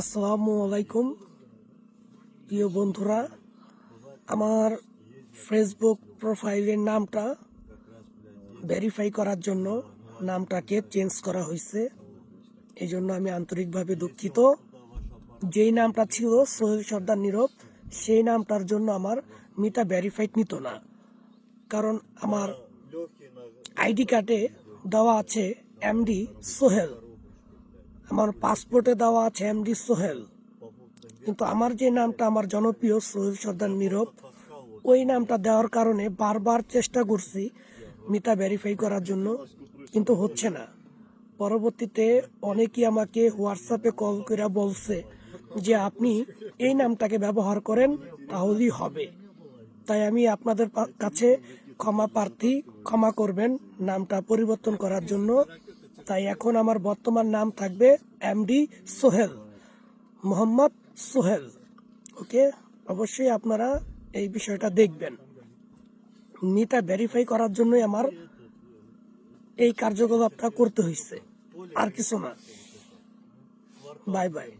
আসসালামু আলাইকুম। প্রিয় বন্ধুরা, আমার ফেসবুক প্রোফাইলের নামটা ভেরিফাই করার জন্য নামটাকে চেঞ্জ করা হয়েছে। এই জন্য আমি আন্তরিকভাবে দুঃখিত। যেই নামটা ছিল সোহেল সর্দার নীরব, সেই নামটার জন্য আমার মিতা ভেরিফাইড নিত না। কারণ আমার আইডি কার্ডে দেওয়া আছে এমডি সোহেল। আমার পাসপোর্টে দেওয়া আছে এমডি সোহেল। কিন্তু আমার যে নামটা আমার জনপ্রিয় সোহেল সর্দার নীরব, ওই নামটা দেওয়ার কারণে বারবার চেষ্টা করছি মিতা ভেরিফাই করার জন্য, কিন্তু হচ্ছে না। পরবর্তীতে অনেকেই আমাকে হোয়াটসঅ্যাপে কল করে বলছে যে, আপনি এই নামটাকে ব্যবহার করেন, তাহলেই হবে। তাই আমি আপনাদের কাছে ক্ষমা প্রার্থী ক্ষমা করবেন, নামটা পরিবর্তন করার জন্য তাই এখন আমার বর্তমান নাম থাকবে এমডি সোহেল, মোহাম্মদ সোহেল। ওকে, অবশ্যই আপনারা এই বিষয়টা দেখবেন। নিতা ভেরিফাই করার জন্যই আমার এই কার্যকলাপটা করতে হয়েছে আর কিছু না। Bye bye